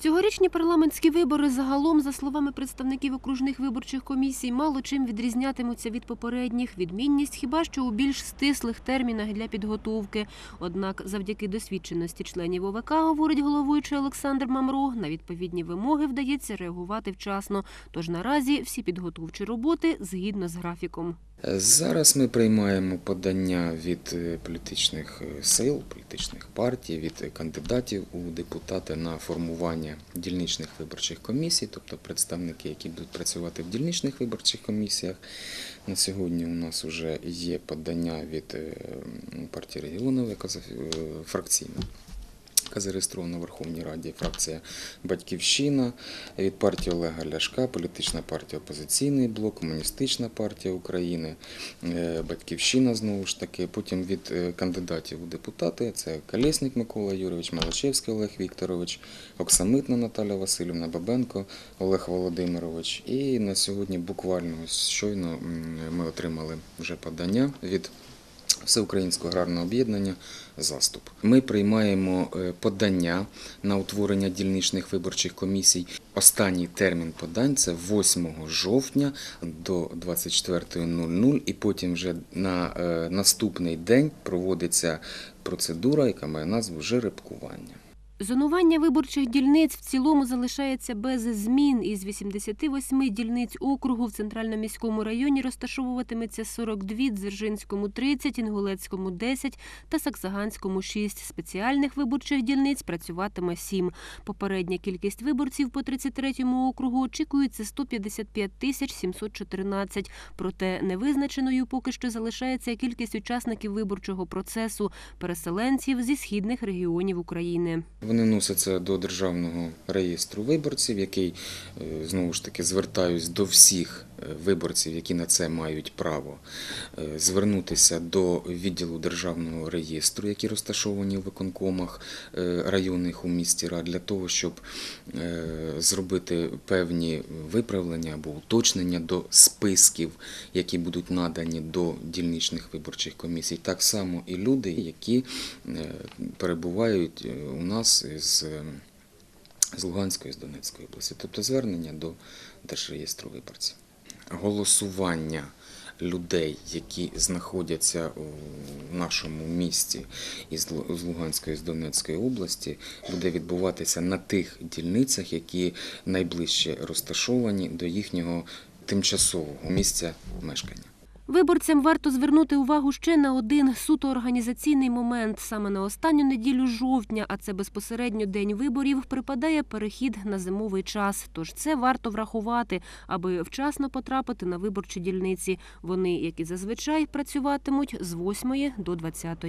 Цьогорічні парламентські вибори загалом, за словами представників окружних виборчих комісій, мало чим відрізнятимуться від попередніх. Відмінність хіба що у більш стислих термінах для підготовки. Однак, завдяки досвідченості членів ОВК, говорить головуючий Олександр Мамро, на відповідні вимоги вдається реагувати вчасно. Тож наразі всі підготовчі роботи згідно з графіком. Зараз ми приймаємо подання від е, політичних е, сил, політичних партій, від кандидатів у депутати на формування дільничних виборчих комісій, тобто представники, які будуть працювати в дільничних виборчих комісіях. На сьогодні у нас вже є подання від е, партії регіонів, яка фракційна. Яка зареєстрована в Верховній Раді фракція Батьківщина від партії Олега Ляшка, політична партія Опозиційний блок, Комуністична партія України, е, Батьківщина знову ж таки. Потім від е, кандидатів у депутати це Колєснік Микола Юрійович, Малачевський Олег Вікторович, Оксамитна Наталя Васильівна, Бабенко Олег Володимирович. І на сьогодні буквально щойно ми отримали вже подання від Всеукраїнського аграрного об'єднання Заступ. Ми приймаємо е, подання на утворення дільничних виборчих комісій. Останній термін подань це 8 жовтня до 24.00 і потім вже на е, наступний день проводиться процедура, яка має назву жеребкування. Зонування виборчих дільниць в цілому залишається без змін. Із 88 дільниць округу в центральному міському районі розташовуватиметься 42, Дзержинському 30, Інгулецькому 10 та Саксаганському 6. Спеціальних виборчих дільниць працюватиме 7. Попередня кількість виборців по 33-му округу очікується 155 тисяч 714. Проте невизначеною поки що залишається кількість учасників виборчого процесу – переселенців зі східних регіонів України. Вони носяться до державного реєстру виборців, який е, знову ж таки звертаюсь до всіх виборців, які на це мають право, е, звернутися до відділу державного реєстру, які розташовані в виконкомах е, районних у місті Рад, для того, щоб е, зробити певні виправлення або уточнення до списків, які будуть надані до дільничних виборчих комісій. Так само і люди, які перебувають у нас з, з Луганської, з Донецької області, тобто звернення до Держреєстру виборців. Голосування людей, які знаходяться у нашому місті із Луганської, з Донецької області, буде відбуватися на тих дільницях, які найближче розташовані до їхнього тимчасового місця мешкання. Виборцям варто звернути увагу ще на один суто організаційний момент. Саме на останню неділю жовтня, а це безпосередньо день виборів, припадає перехід на зимовий час. Тож це варто врахувати, аби вчасно потрапити на виборчі дільниці. Вони, як і зазвичай, працюватимуть з 8 до 20.